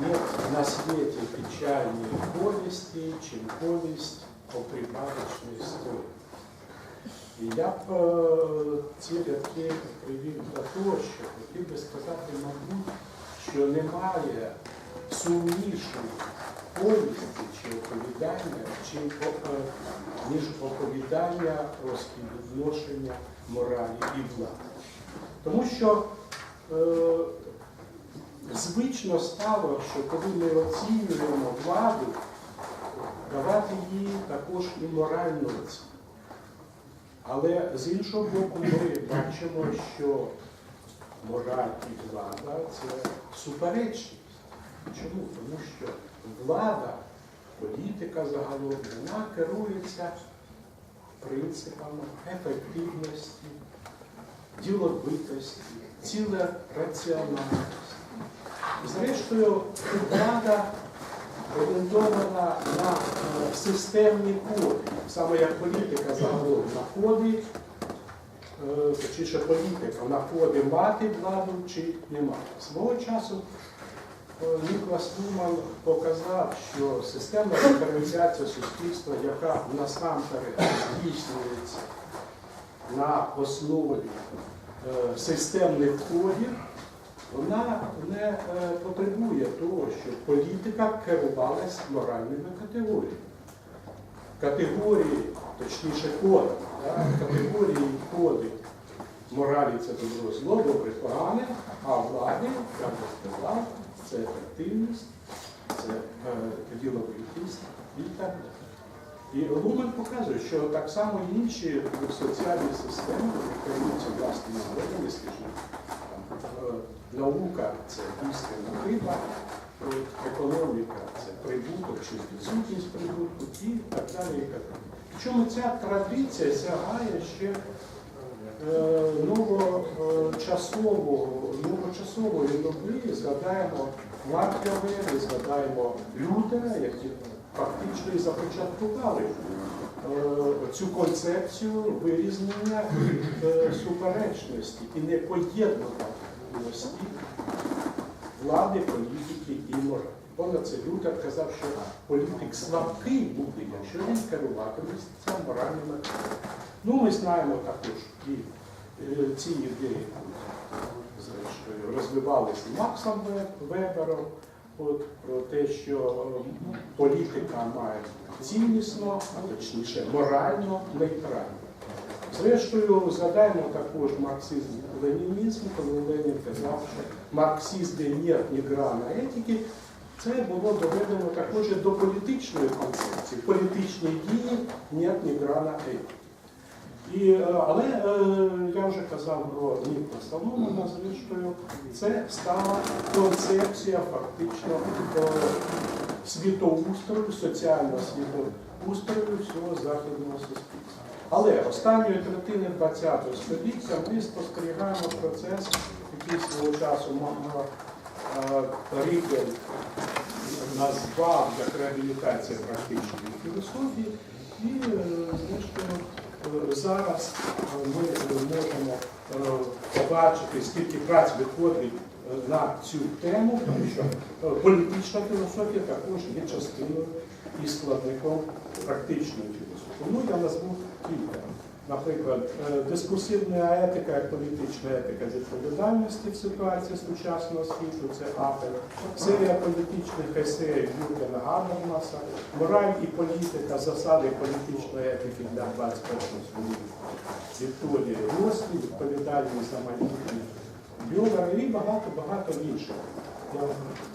Нет на свете печальнее повести, чем повесть о припадочной истории. І я б ці рядки привів до того, що хотів би сказати, мабуть, що немає сумнішої повісті чи оповідання, чи, е, ніж оповідання про співвідношення моралі і влади. Тому що е, звично стало, що коли ми оцінюємо владу, давати їй також і моральну оцінку. Але з іншого боку, ми бачимо, що мораль і влада це суперечність. Чому? Тому що влада, політика загалом, вона керується принципами ефективності, діловитості, ціле раціональності. Зрештою, влада орієнтована на е, системні коди, саме як політика загалом на коди, е, точніше політика на коди мати владу чи не мати. Свого часу е, Ніколас Луман показав, що системна диференціація суспільства, яка насамперед здійснюється на основі е, системних кодів, вона не е, потребує того, щоб політика керувалась моральними категоріями. Категорії, точніше коди, категорії коди моралі це добро зло, добре погане, а влади, як я сказав, це ефективність, це е, діловитість і так далі. І Лумен показує, що так само інші соціальні системи керуються власними згодами, скажімо, е, наука це істина риба, економіка це прибуток чи відсутність прибутку і так далі. І. Причому ця традиція сягає ще е, новочасового, новочасової доби, згадаємо Макіавелі, згадаємо Лютера, які фактично і започаткували е, цю концепцію вирізнення е, суперечності і непоєднуваності влади, політики і моралі. Понад це Лютер казав, що політик слабкий буде, якщо він керуватиметься моральними. Ну, ми знаємо також і е, ці ідеї зрештою розвивалися Максом Вебером, от, про те, що е, політика має ціннісно, а точніше морально нейтрально. Зрештою, згадаємо також марксизм-ленінізм, коли Ленін казав, що марксизм де нет ні грана етики, це було доведено також і до політичної концепції. Політичні дії нет ні грана етики. І, е, але е, я вже казав про Ніколаса Лумана, зрештою, це стала концепція фактично світоустрою, соціального світоустрою всього західного суспільства. Але останньої третини ХХ століття ми спостерігаємо процес, який свого часу м- е, назвав як реабілітація практичної філософії, і е, зрештою зараз е, ми можемо е, побачити, скільки праць виходить на цю тему, тому що політична філософія також є частиною і складником практичної філософії. Тому я назву кілька. Наприклад, е, дискусивна етика як політична етика з відповідальності в ситуації сучасного світу, це Апель, серія політичних есеїв Юргена Габермаса, мораль і політика, засади політичної етики для 21 століття. Вікторія Рості, відповідальність за майбутнє Бюлгар і багато-багато інших. Я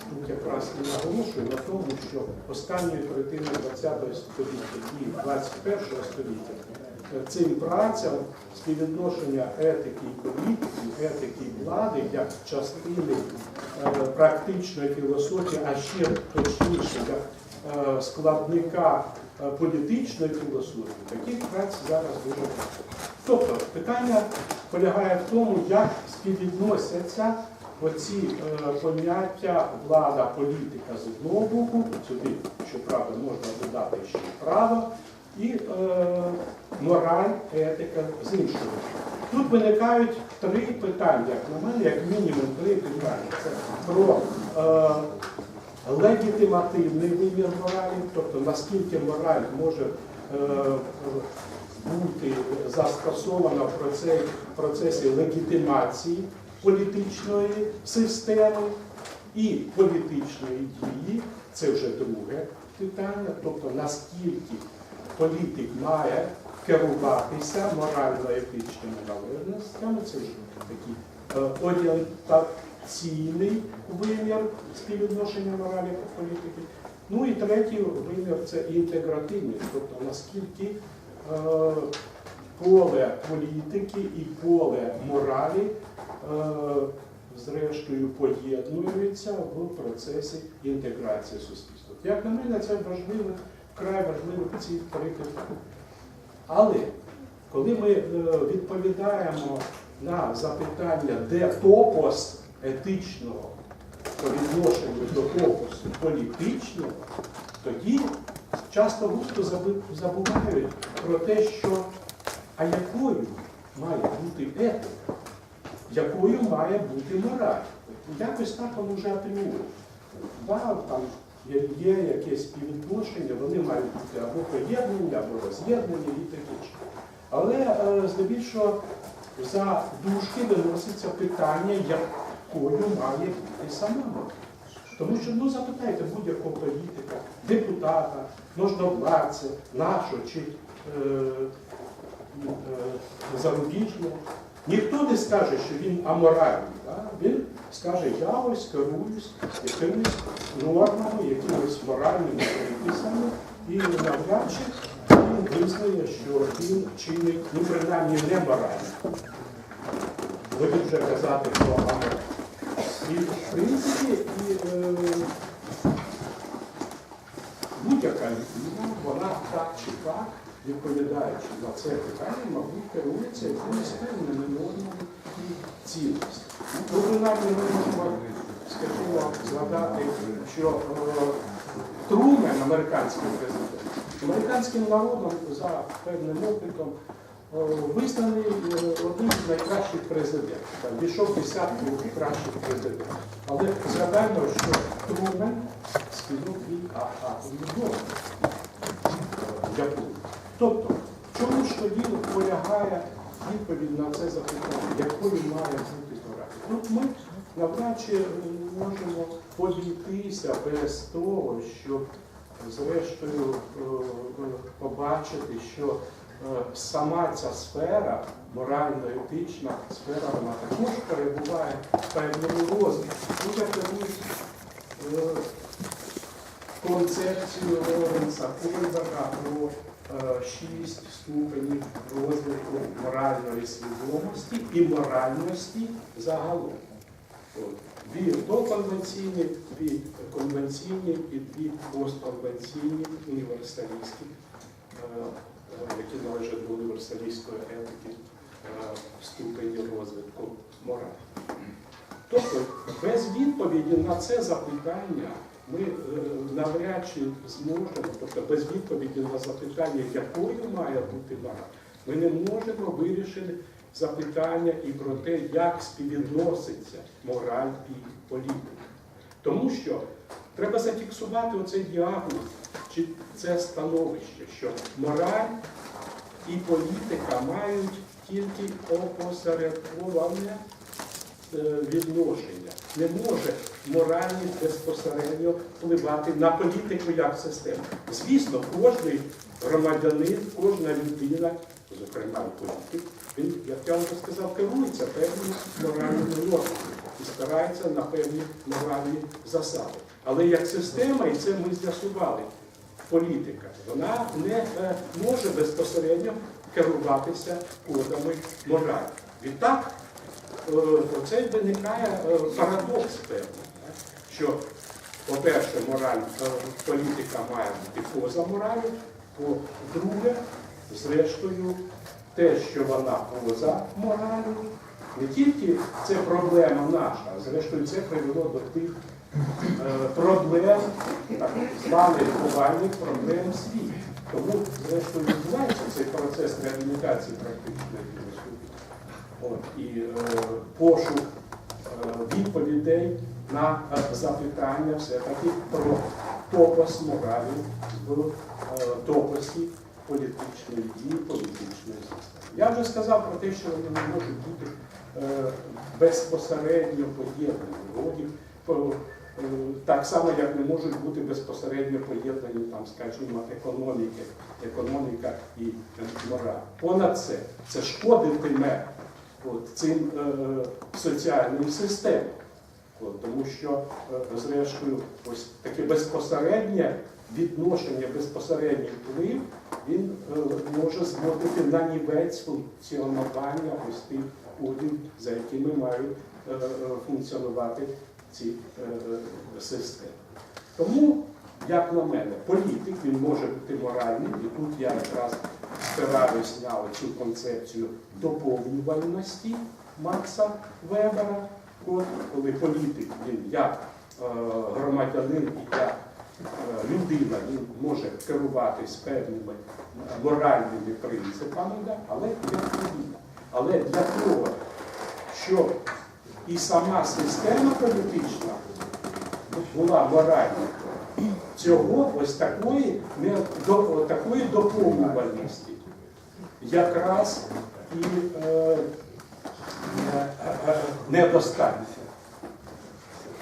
тут якраз і наголошую на тому, що останньої третини ХХ століття і 21 століття е, цим працям співвідношення етики і політики, етики і влади як частини е, практичної філософії, а ще точніше як е, складника політичної філософії, таких праць зараз дуже багато. Тобто питання полягає в тому, як співвідносяться оці е, поняття влада, політика з одного боку, сюди, щоправда, можна додати ще право, і е, мораль, етика з іншого. Тут виникають три питання, як на мене, як мінімум три питання. Це про е, легітимативний вимір моралі, тобто наскільки мораль може е, бути застосована в процесі легітимації політичної системи і політичної дії. Це вже друге питання, тобто наскільки політик має керуватися морально-етичними належностями, це вже такий е, орієнтаційний вимір співвідношення моралі та політики. Ну і третій вимір це інтегративний, тобто наскільки е, поле політики і поле моралі зрештою поєднуються в процесі інтеграції суспільства. Як на мене, це важливо, вкрай важливо ці три. Але коли ми е, відповідаємо на запитання, де топос етичного по відношенню до топосу політичного, тоді часто густо забувають про те, що а якою має бути етика, якою має бути мораль. Якось так вже апріорі. Да, там є, є якесь співвідношення, вони мають бути або поєднані, або роз'єднані і таке інше. Але е, здебільшого за дужки виноситься питання, якою має бути сама мораль. Тому що ну запитайте будь-якого політика, депутата, можновладця, нашого чи е, е, зарубіжного. Ніхто не скаже, що він аморальний. Да? Він скаже, я ось керуюсь якимись нормами, якимись моральними приписами, і навряд чи він визнає, що він чинить, ну принаймні не морально. Будемо вже казати про амораль. І в принципі, і, е, будь-яка людина, вона так чи так, відповідаючи на це питання, мабуть, керується якимись певними нормами і цінностями. Ну, принаймні, ми можемо, скажімо, згадати, що е, Трумен, американський президент, американським народом за певним опитом е, визнаний е, одним з найкращих президентів. Війшов в десятку кращих президентів. Але згадаємо, що Трумен скинув і а- в Японії. Тобто, в чому ж тоді полягає відповідь на це запитання, якою має бути мораль? Тут ми навряд чи можемо обійтися без того, щоб зрештою е, побачити, що е, сама ця сфера, морально-етична сфера, вона також перебуває в певному розвитку. Тут я е, концепцію Лоренса Кольберга про шість ступенів розвитку моральної свідомості і моральності загалом. Дві доконвенційні, дві конвенційні і дві постконвенційні універсалістські, е, е, які належать до універсалістської етики е, ступені розвитку моралі. Тобто, без відповіді на це запитання ми е, навряд чи зможемо, тобто без відповіді на запитання, якою має бути мораль, ми не можемо вирішити запитання і про те, як співвідноситься мораль і політика. Тому що треба зафіксувати оцей діагноз, чи це становище, що мораль і політика мають тільки опосередковане відношення. Не може моральність безпосередньо впливати на політику як систему. Звісно, кожен громадянин, кожна людина, зокрема політик, він, як я вже сказав, керується певними моральними нормами і спирається на певні моральні засади. Але як система, і це ми з'ясували, політика, вона не е, може безпосередньо керуватися кодами моралі. Відтак, е, оце виникає е, парадокс певний, що, по-перше, мораль, е, політика має бути поза моралю, по-друге, зрештою, те, що вона поза моралю, не тільки це проблема наша, а зрештою це привело до тих проблем, так званих глобальних проблем в світі. Тому, зрештою, відбувається цей процес реабілітації практичної. От, і е, пошук е, відповідей на е, запитання все-таки про топос моралі в е, топосі політичної дії, політичної системи. Я вже сказав про те, що вони не можуть бути е, безпосередньо поєднані. Вроді, по- е, так само, як не можуть бути безпосередньо поєднані, там, скажімо, економіки, економіка і е, мораль. Понад це, це шкодитиме от, цим е, соціальним системам. От, тому що, е, зрештою, ось таке безпосереднє відношення, безпосередній вплив, він е, може зводити на нівець функціонування ось тих урядів, за якими мають е, е, функціонувати ці е, е, системи. Тому, як на мене, політик він може бути моральним, і тут я якраз спираюсь на цю концепцію доповнювальності Макса Вебера, коли політик він як е, громадянин і як е, людина він може керуватись певними е, моральними принципами, але як людина. Але для того, щоб і сама система політична була моральна, цього ось такої, не, до, такої доповнювальності якраз і е, е, недостатньо.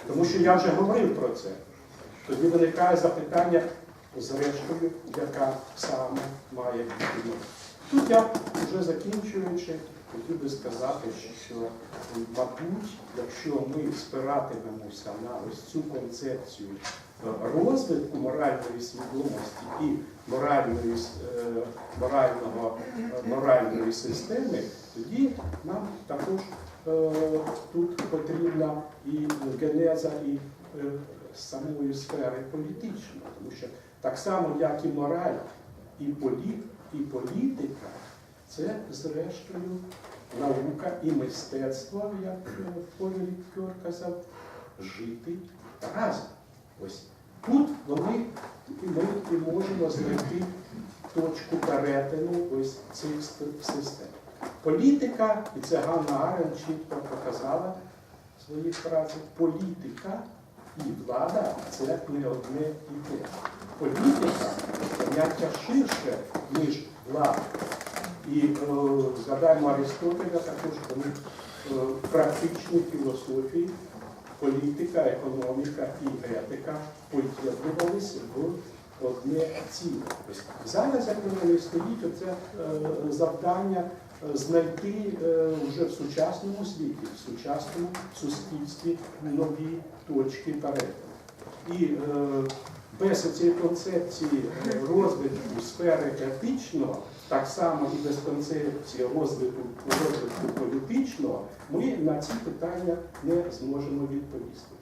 Тому що я вже говорив про це. Тоді виникає запитання, зрештою, яка саме має бути. Тут я вже закінчуючи, хотів би сказати, що, мабуть, якщо ми спиратимемося на ось цю концепцію розвитку моральної свідомості і моральної, е, морального, е, моральної системи, тоді нам також е, тут потрібна і генеза, і е, самої сфери політичної, тому що так само, як і мораль, і, полі, і політика, це зрештою наука і мистецтво, як е, Кьор казав, жити разом. Ось тут вони ми і можемо знайти точку перетину ось цих систем. Політика, і це Ганна Арен чітко показала в своїх працях, політика і влада це не одне і те. Політика поняття ширше, ніж влада. І е, згадаємо Аристотеля також, е, в практичній філософії політика, економіка і етика поєднувалися в одне ціле. Зараз, як на мене, стоїть оце е, завдання е, знайти е, вже в сучасному світі, в сучасному суспільстві нові точки перетину. І без цієї концепції розвитку сфери етичного, так само і без концепції розвитку, розвитку політичного, ми на ці питання не зможемо відповісти.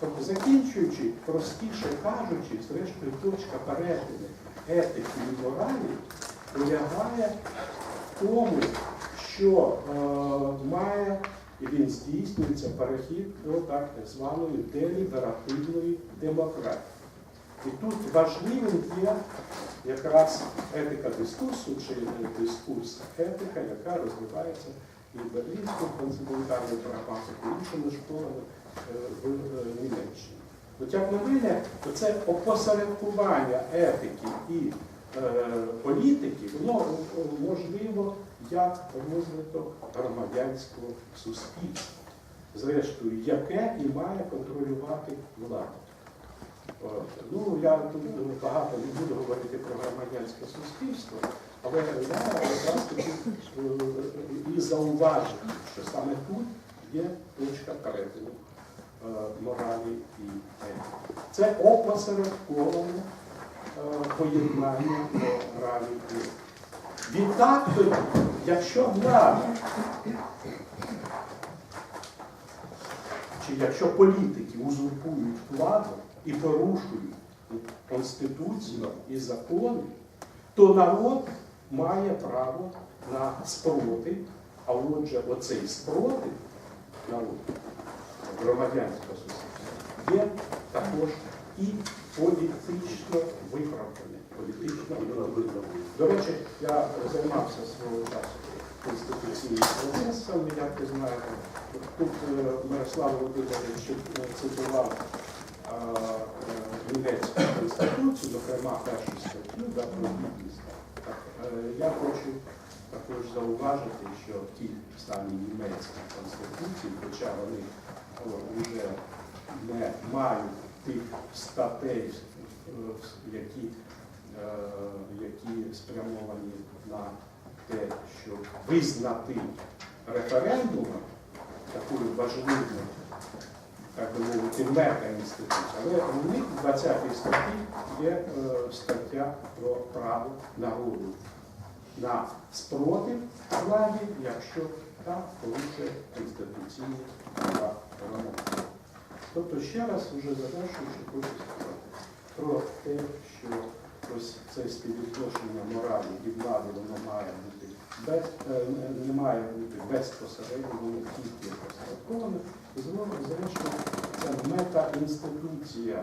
Тобто, закінчуючи, простіше кажучи, зрештою, точка перетину етики і моралі полягає в тому, що е, має і він здійснюється перехід до так званої деліберативної демократії. І тут важливим є якраз етика дискурсу чи дискурс етика, яка розвивається і в Берлінському континентальному прагматику, і іншими школами в Німеччині. От як на мене, це опосередкування етики і е, політики, воно е, можливо як розвиток громадянського суспільства, зрештою, яке і має контролювати владу. Ну, я тут багато не буду говорити про громадянське суспільство, але я якраз е, і зауважити, що саме тут є точка перетину е, моралі і етики. Це опосередковане поєднання моралі і етики. Відтак, якщо влада, чи якщо політики узурпують владу і порушують Конституцію і закони, то народ має право на спротив А отже, оцей спротив народу, громадянського суспільства, є також і політично виправданий. Політично виправданий. До речі, я займався свого часу конституційним процесом, як ви знаєте. Тут е, Мирослав Володимирович е, цитував е, е, німецьку конституцію, зокрема першу статтю да, про гідність. Е, Я хочу також зауважити, що ті самі німецькі конституції, хоча вони вже не мають тих статей, е, які, е, які спрямовані на те, щоб визнати референдумом такою важливою, так би мовити, мета-інституцію. Але у них в 20 статті є е, стаття про право народу на спротив владі, якщо та порушує конституційні права громадян. Тобто ще раз вже завершуючи, хочу сказати про те, що ось це співвідношення моралі і влади, воно має бути без, е, не- має бути безпосередньо, тільки посередковане. Зрештою, це мета-інституція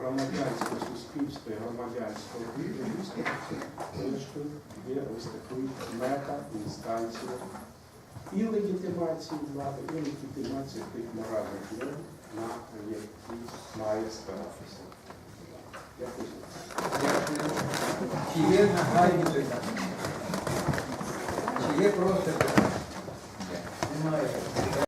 громадянського суспільства і громадянського суспільства, зрештою, є ось такою мета-інстанцією і легітимації влади, і легітимації тих моральних норм, на які має спиратися. Дякую. Чи Є просто. Немає.